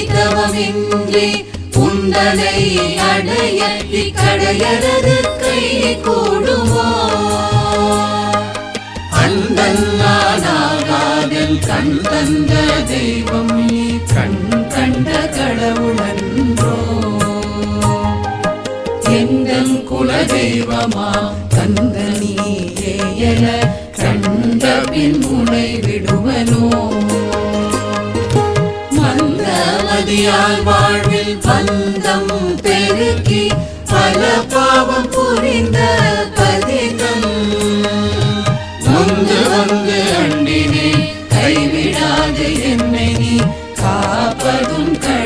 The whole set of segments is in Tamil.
தவமின்றி உந்தனை அடைய இக்கடையரது கை கூடுமோ? அந்தன்னானாகாதல் கண் தந்த தெய்வம் கண் கண்ட கடவுளன்றோ? எங்கள் குல குலதெய்வமா கந்த நீயேயல கண்ட பின் முனை விடுவனோ? மந்தமதியால் வாழ்வில் பந்தம் பெருக்கி பல பாவம் புரிந்த பதிகம். வந்து வந்து அண்டினே கைவிடாது என்னை நீ காப்பதும் கண்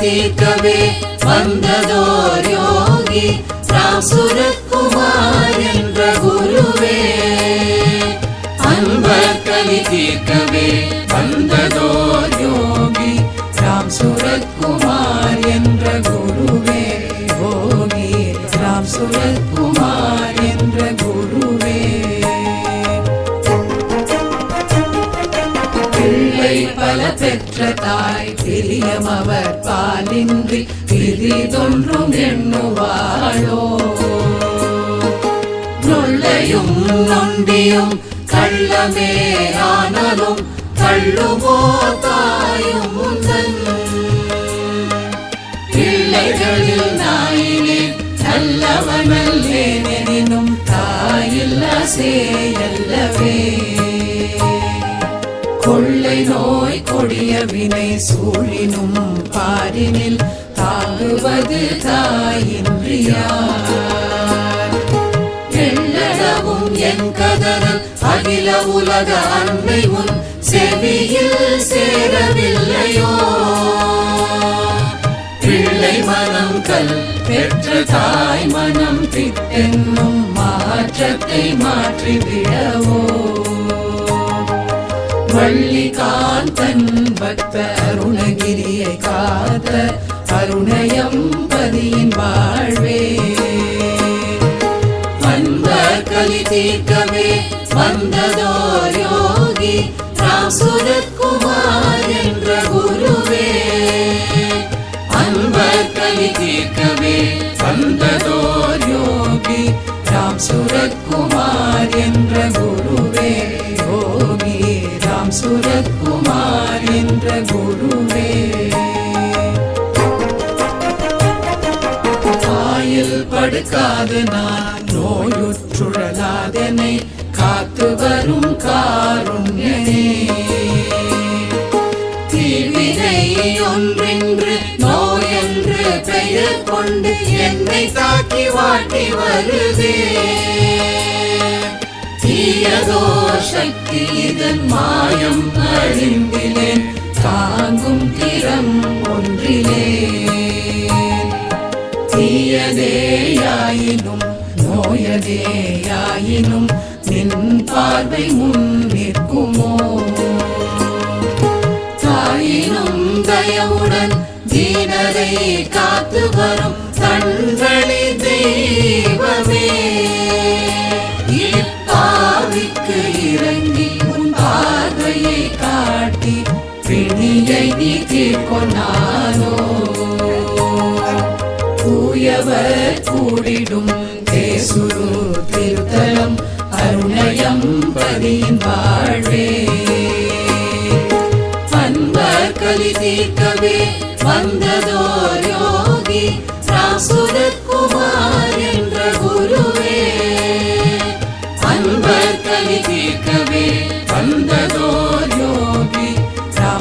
தீர்க்கவே வந்ததோர் யோகி ராம் சுரத்குமார் என்ற குருவே அன்பர் கலி தீர்க்கவே வந்ததோர் பெற்ற தாய் பிரியம் அவர் பாலின்றி பிரிதொன்றும் எண்ணுவாளோ நொல்லையும் நொண்டியும் கள்ளமே ஆனாலும் தள்ளுமோ தாயும் முந்தன் பிள்ளைகளில் நாயினே நல்லவனல்லேனெனினும் தாயில்ல சேயல்லவே கொள்ளை நோய் கொடிய வினை சூழினும் பாரினில் தாங்குவது தாயின்றியார். எண்ணவும் என் கதறல் அகில உலக அன்னை உன் செவியில் சேரவில்லையோ? பிள்ளை மனம் கல் பெற்ற தாய் மனம் திட்டென்னும் மாற்றத்தை மாற்றிவிடவோ? வள்ளி வள்ளிகாந்தன் பக்த அருணகிரியை காத்த அருணயம் பதியின் வாழ்வே. அன்பர் கலி தீர்க்கவே வந்ததோர் யோகி ராம் சுரத்குமார் என்ற குருவே. அன்பர் கலி தீர்க்கவே வந்ததோர் யோகி ராம் சுரத்குமார் என்ற குரு ராம் சுரத்குமார் என்ற குருவே. காயில் படுக்காது நான் நோயுற்றுழலாதனை காத்து வரும் காருண்யனே. தீவினை ஒன்றென்று நோயென்று பெயர் கொண்டு என்னை தாக்கி வாட்டி வருதே. தீயதோ சக்தி இதன் மாயம் அறிந்திலேன் தாங்கும் திறம் ஒன்றிலே. தீயதேயாயினும் நோயதேயாயினும் நின் பார்வை முன் நிற்குமோ? தாயினும் தயவுடன் தீனரை காத்து வரும் தன்றளி தெய்வமே. காட்டி பிணியை நீ தீர்க்கொண்டானோ தூயவர் கூடிடும் தேசுரு திருத்தலம் அருணயம் பதியின் வாழ்வே. அன்பர் கலி தீர்க்கவே வந்ததோ யோகி ராம்